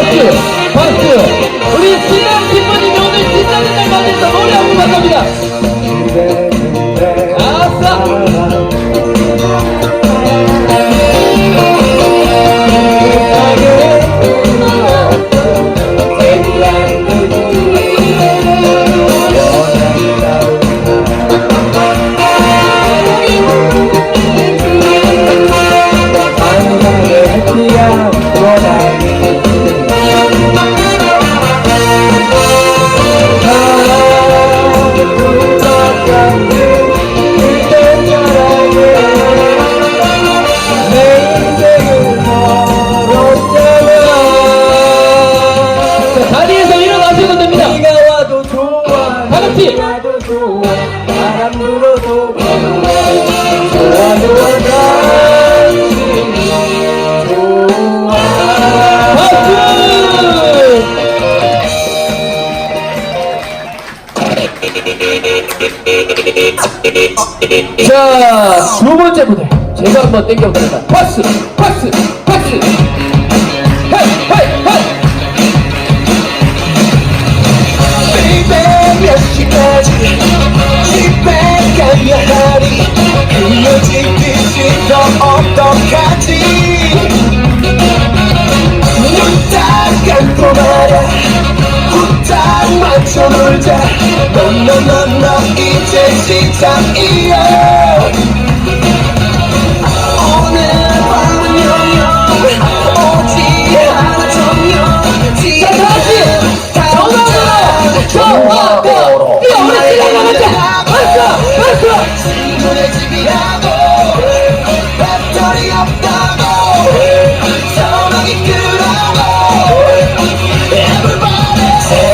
박수, 박수. 우리 신랑 신부님이 오늘 신랑의 날 맞이해서 노래 한번 감사합니다. 바람 불어도 좋아 좋아 좋아 좋아! 자, 두 번째 무대. 제가 한번 땡겨보겠습니다. 박수! 박수! 박수! 헤이! 헤이! 헤이! 더 어떡하지? 눈딱 감고 말야 후딱 맞춰 놀자. 너너너너 이제 시작이야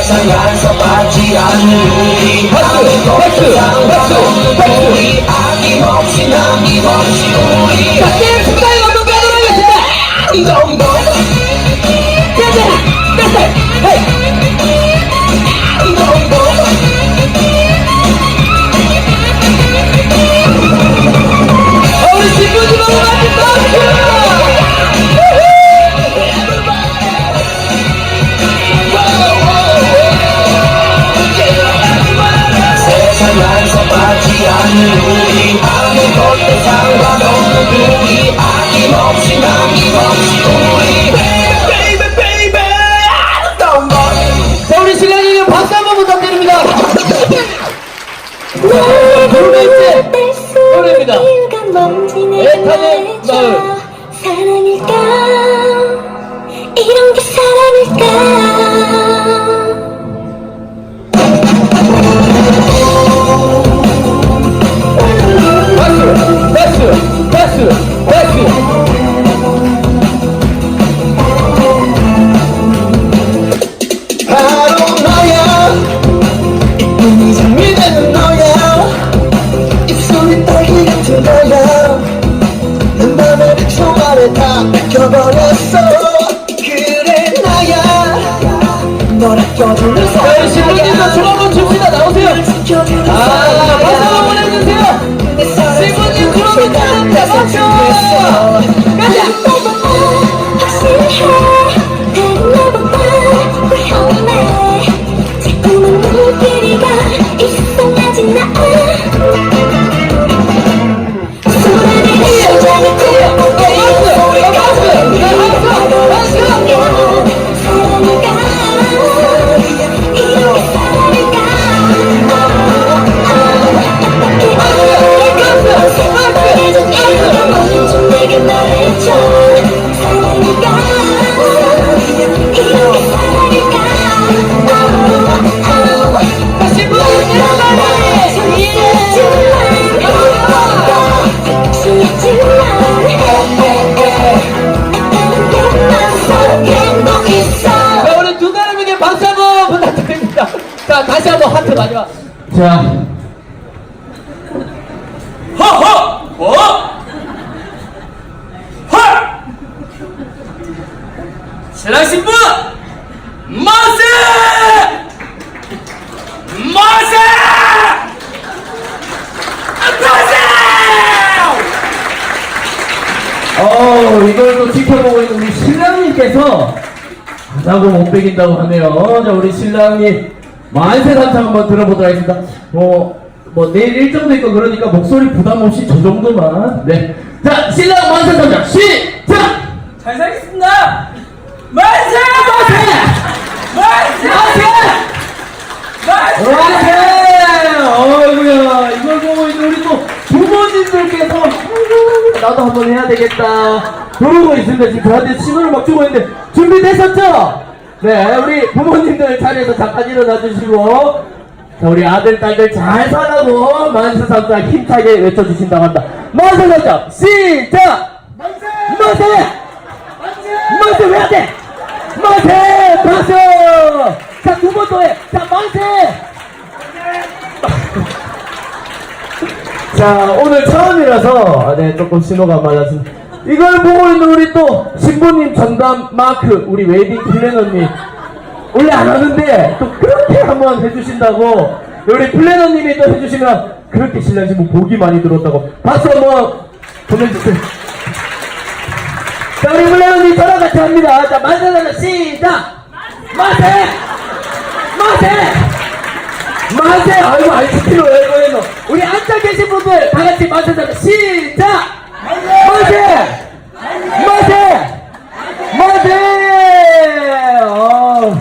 세상 한서받지 않는 우리 박수! 박수! 박수! 박수! 우리 아낌없이 남김없이 우리 자, 게임 스타일 한번 가도록하겠습니다! 이동도 가자! 가자! 한서 다 뺏겨버렸어 그래 나야 널 아껴주는 자, 우리 신부님도 춤 한번 춥시다. 나오세요. 아, 박수 한번 보내주세요. 신부님 춤 한번 춥시다. 박수! 자. 허허! 뭐? 헐! 신랑 신부! 마세! 마세! 마세! 어, 이걸 또 지켜보고 있는 우리 신랑님께서 자고 못 베긴다고 하네요. 자, 우리 신랑이 만세 삼창 한번 들어보도록 하겠습니다. 뭐, 뭐, 내일 일정도 있고 그러니까 목소리 부담 없이 저 정도만. 네. 자, 신랑 만세 삼창 시작! 잘 살겠습니다. 만세! 만세! 만세! 만세! 어이구야, 이걸 보고 있는 우리 또 부모님들께서, 아이고, 나도 한번 해야 되겠다. 그러고 있습니다. 지금 저한테 신호를 막 주고 있는데, 준비되셨죠? 네, 우리 부모님들 자리에서 잠깐 일어나 주시고, 자, 우리 아들, 딸들 잘 살라고 만세 삼자 힘차게 외쳐주신다고 합니다. 만세 삼자 시작! 만세! 만세! 만세 왜안 돼? 만세! 박수! 자, 두 번 더 해! 자, 만세! 자, 오늘 처음이라서, 아, 네, 조금 신호가 안 맞았습니다. 이걸 보고 있는 우리 또, 신부님 전담 마크, 우리 웨딩 플래너님. 원래 안 하는데, 또 그렇게 한번 해주신다고, 우리 플래너님이 또 해주시면, 그렇게 신랑 신부 복이 많이 들었다고. 박수 한번 보내주세요. 자, 우리 플래너님 저랑 같이 합니다. 자, 만세하자, 시작! 만세! 만세! 만세! 아이고, 아이스크림 왜 이거예요? 우리 앉아 계신 분들 다 같이 만세하자, 시작! 만세! 만세! 만세! 어,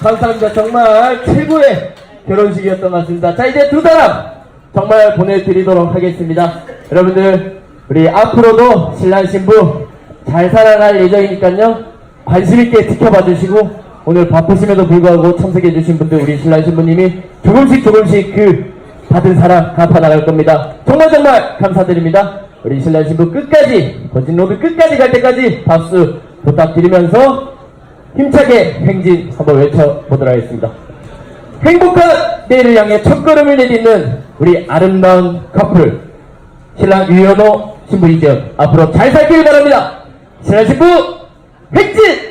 감사합니다. 정말 최고의 결혼식이었던 것 같습니다. 자, 이제 두 사람 정말 보내드리도록 하겠습니다. 여러분들, 우리 앞으로도 신랑 신부 잘 살아갈 예정이니까요. 관심 있게 지켜봐 주시고 오늘 바쁘심에도 불구하고 참석해 주신 분들 우리 신랑 신부님이 조금씩 조금씩 그 받은 사랑 갚아 나갈 겁니다. 정말 정말 감사드립니다. 우리 신랑 신부 끝까지 거진 로드 끝까지 갈 때까지 박수 부탁드리면서 힘차게 행진 한번 외쳐보도록 하겠습니다. 행복한 내일을 향해 첫걸음을 내딛는 우리 아름다운 커플 신랑 유현호 신부 이재현 앞으로 잘 살길 바랍니다. 신랑 신부 행진